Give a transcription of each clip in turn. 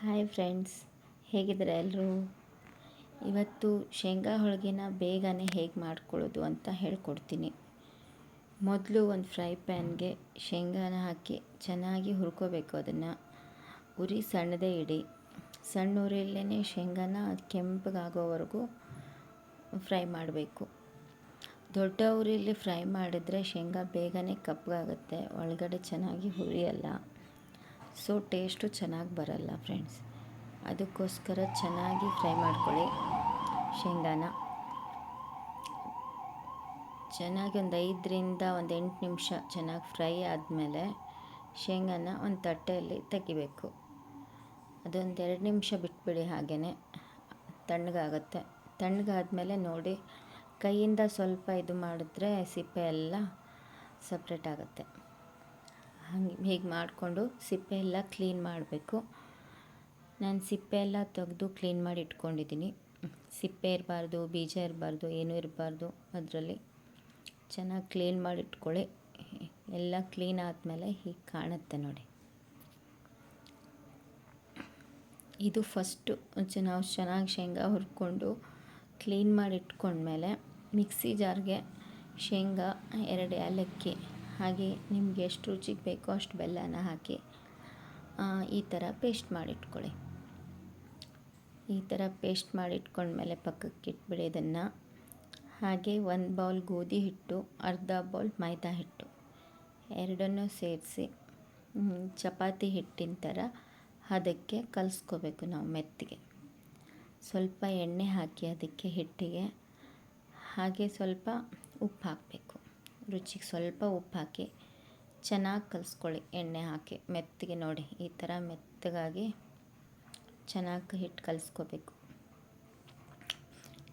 Hi friends ಹೇಗಿದ್ದಾರೆ ಎಲ್ಲರೂ ಇವತ್ತು ಶೇಂಗಾ ಹೋಳಿಗೆನ ಬೇಗನೆ ಹೇಗೆ ಮಾಡ್ಕೊಳ್ಳೋದು ಅಂತ ಹೇಳ್ಕೊಡ್ತೀನಿ. ಮೊದಲು ಒಂದು ಫ್ರೈ ಪ್ಯಾನ್ಗೆ ಶೇಂಗಾನ ಹಾಕಿ ಚೆನ್ನಾಗಿ ಹುರ್ಕೋಬೇಕು ಅದನ್ನು. ಉರಿ ಸಣ್ಣದೇ ಇಡಿ. ಸಣ್ಣ ಉರಿಯಲ್ಲೇ ಶೇಂಗಾನ ಕೆಂಪಗಾಗೋವರೆಗೂ ಫ್ರೈ ಮಾಡಬೇಕು. ದೊಡ್ಡ ಉರಿಯಲ್ಲಿ ಫ್ರೈ ಮಾಡಿದರೆ ಶೇಂಗಾ ಬೇಗನೆ ಕಪ್ಪಗಾಗುತ್ತೆ ಒಳಗಡೆ ಚೆನ್ನಾಗಿ ಹುರಿಯಲ್ಲ. ಸೊ ಟೇಸ್ಟು ಚೆನ್ನಾಗಿ ಬರಲ್ಲ ಫ್ರೆಂಡ್ಸ್. ಅದಕ್ಕೋಸ್ಕರ ಚೆನ್ನಾಗಿ ಫ್ರೈ ಮಾಡ್ಕೊಳ್ಳಿ ಶೇಂಗಾನ. ಚೆನ್ನಾಗಿ ಒಂದು ಐದರಿಂದ ಒಂದು ಎಂಟು ನಿಮಿಷ ಚೆನ್ನಾಗಿ ಫ್ರೈ ಆದಮೇಲೆ ಶೇಂಗಾನ ಒಂದು ತಟ್ಟೆಯಲ್ಲಿ ತೆಗಿಬೇಕು. ಅದೊಂದು ಎರಡು ನಿಮಿಷ ಬಿಟ್ಬಿಡಿ ಹಾಗೆಯೇ ತಣ್ಣಗಾಗುತ್ತೆ. ತಣ್ಣಗಾದಮೇಲೆ ನೋಡಿ ಕೈಯಿಂದ ಸ್ವಲ್ಪ ಇದು ಮಾಡಿದ್ರೆ ಸಿಪ್ಪೆ ಎಲ್ಲ ಸಪ್ರೇಟ್ ಆಗುತ್ತೆ. ಹಂಗೆ ಹೀಗೆ ಮಾಡಿಕೊಂಡು ಸಿಪ್ಪೆ ಎಲ್ಲ ಕ್ಲೀನ್ ಮಾಡಬೇಕು. ನಾನು ಸಿಪ್ಪೆ ಎಲ್ಲ ತೆಗೆದು ಕ್ಲೀನ್ ಮಾಡಿ ಇಟ್ಕೊಂಡಿದ್ದೀನಿ. ಸಿಪ್ಪೆ ಇರಬಾರ್ದು, ಬೀಜ ಇರಬಾರ್ದು, ಏನೂ ಇರಬಾರ್ದು. ಅದರಲ್ಲಿ ಚೆನ್ನಾಗಿ ಕ್ಲೀನ್ ಮಾಡಿ ಇಟ್ಕೊಳ್ಳಿ. ಎಲ್ಲ ಕ್ಲೀನ್ ಆದಮೇಲೆ ಹೀಗೆ ಕಾಣುತ್ತೆ ನೋಡಿ. ಇದು ಫಸ್ಟು ನಾವು ಚೆನ್ನಾಗಿ ಶೇಂಗಾ ಹುರ್ಕೊಂಡು ಕ್ಲೀನ್ ಮಾಡಿ ಇಟ್ಕೊಂಡ್ಮೇಲೆ ಮಿಕ್ಸಿ ಜಾರ್ಗೆ ಶೇಂಗಾ, ಎರಡು ಏಲಕ್ಕಿ ಹಾಗೆ ನಿಮಗೆ ಎಷ್ಟು ರುಚಿಗೆ ಬೇಕೋ ಅಷ್ಟು ಬೆಲ್ಲನ ಹಾಕಿ ಈ ಥರ ಪೇಸ್ಟ್ ಮಾಡಿಟ್ಕೊಳ್ಳಿ. ಈ ಥರ ಪೇಸ್ಟ್ ಮಾಡಿಟ್ಕೊಂಡ್ಮೇಲೆ ಪಕ್ಕಕ್ಕೆ ಇಟ್ಬಿಡಿ ಇದನ್ನು. ಹಾಗೆ ಒಂದು ಬೌಲ್ ಗೋಧಿ ಹಿಟ್ಟು, ಅರ್ಧ ಬೌಲ್ ಮೈದಾ ಹಿಟ್ಟು, ಎರಡನ್ನೂ ಸೇರಿಸಿ ಚಪಾತಿ ಹಿಟ್ಟಿನ ಥರ ಅದಕ್ಕೆ ಕಲಸ್ಕೋಬೇಕು ನಾವು ಮೆತ್ತಿಗೆ. ಸ್ವಲ್ಪ ಎಣ್ಣೆ ಹಾಕಿ ಅದಕ್ಕೆ ಹಿಟ್ಟಿಗೆ, ಹಾಗೆ ಸ್ವಲ್ಪ ಉಪ್ಪು ಹಾಕಬೇಕು. ರುಚಿಗೆ ಸ್ವಲ್ಪ ಉಪ್ಪು ಹಾಕಿ, ಚೆನ್ನಾಗಿ ಕಲಿಸ್ಕೊಳ್ಳಿ. ಎಣ್ಣೆ ಹಾಕಿ, ಮೆತ್ತಗೆ ನೋಡಿ. ಈ ಥರ ಮೆತ್ತಗಾಗಿ ಚೆನ್ನಾಗಿ ಹಿಟ್ಟು ಕಲಿಸ್ಕೋಬೇಕು.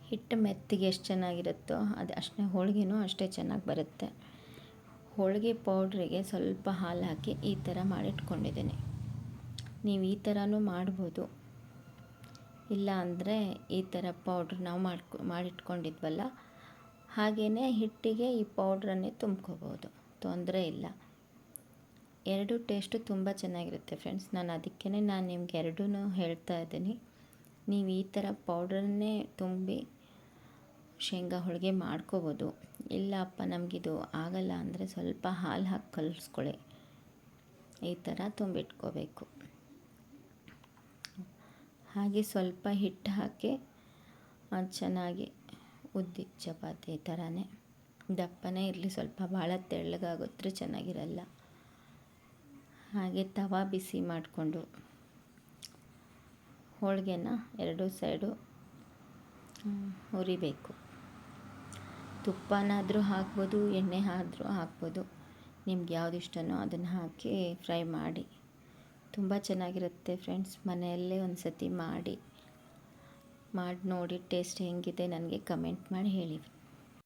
ಹಿಟ್ಟು ಮೆತ್ತಿಗೆ ಎಷ್ಟು ಚೆನ್ನಾಗಿರುತ್ತೋ ಅದು ಅಷ್ಟೇ, ಹೋಳಿಗೆನೂ ಅಷ್ಟೇ ಚೆನ್ನಾಗಿ ಬರುತ್ತೆ. ಹೋಳಿಗೆ ಪೌಡ್ರಿಗೆ ಸ್ವಲ್ಪ ಹಾಲು ಹಾಕಿ ಈ ಥರ ಮಾಡಿಟ್ಕೊಂಡಿದ್ದೀನಿ. ನೀವು ಈ ಥರನೂ ಮಾಡ್ಬೋದು. ಇಲ್ಲ ಅಂದರೆ ಈ ಥರ ಪೌಡ್ರ್ ನಾವು ಮಾಡ್ಕೊ, ಮಾಡಿಟ್ಕೊಂಡಿದ್ವಲ್ಲ ಹಾಗೆಯೇ ಹಿಟ್ಟಿಗೆ ಈ ಪೌಡ್ರನ್ನೇ ತುಂಬ್ಕೋಬೋದು. ತೊಂದರೆ ಇಲ್ಲ. ಎರಡು ಟೇಸ್ಟು ತುಂಬ ಚೆನ್ನಾಗಿರುತ್ತೆ ಫ್ರೆಂಡ್ಸ್. ನಾನು ಅದಕ್ಕೇ ನಾನು ನಿಮ್ಗೆ ಎರಡೂ ಹೇಳ್ತಾ ಇದ್ದೀನಿ. ನೀವು ಈ ಥರ ಪೌಡ್ರನ್ನೇ ತುಂಬಿ ಶೇಂಗಾ ಹೋಳಿಗೆ ಮಾಡ್ಕೋಬೋದು. ಇಲ್ಲಪ್ಪ ನಮಗಿದು ಆಗಲ್ಲ ಅಂದರೆ ಸ್ವಲ್ಪ ಹಾಲು ಹಾಕಿ ಕಲಿಸ್ಕೊಳ್ಳಿ. ಈ ಥರ ತುಂಬಿಟ್ಕೋಬೇಕು. ಹಾಗೆ ಸ್ವಲ್ಪ ಹಿಟ್ಟು ಹಾಕಿ ಚೆನ್ನಾಗಿ ಉದ್ದಿದ ಚಪಾತಿ ಥರನೇ ದಪ್ಪನೇ ಇರಲಿ, ಸ್ವಲ್ಪ ಭಾಳ ತೆಳ್ಳಗಾಗುತ್ತೆ ಚೆನ್ನಾಗಿರಲ್ಲ. ಹಾಗೆ ತವಾ ಬಿಸಿ ಮಾಡಿಕೊಂಡು. ಹೋಳಿಗೆನ ಎರಡು ಸೈಡು ಹುರಿಬೇಕು. ತುಪ್ಪನಾದರೂ ಹಾಕ್ಬೋದು, ಎಣ್ಣೆ ಆದರೂ ಹಾಕ್ಬೋದು. ನಿಮ್ಗೆ ಯಾವ್ದು ಇಷ್ಟನೋ ಅದನ್ನು ಹಾಕಿ ಫ್ರೈ ಮಾಡಿ. ತುಂಬ ಚೆನ್ನಾಗಿರುತ್ತೆ ಫ್ರೆಂಡ್ಸ್, ಮನೆಯಲ್ಲೇ ಒಂದು ಸತಿ ಮಾಡಿ. ಮಾಡಿ ನೋಡಿ ಟೇಸ್ಟ್ ಹೇಗಿದೆ ನನಗೆ ಕಮೆಂಟ್ ಮಾಡಿ ಹೇಳಿ.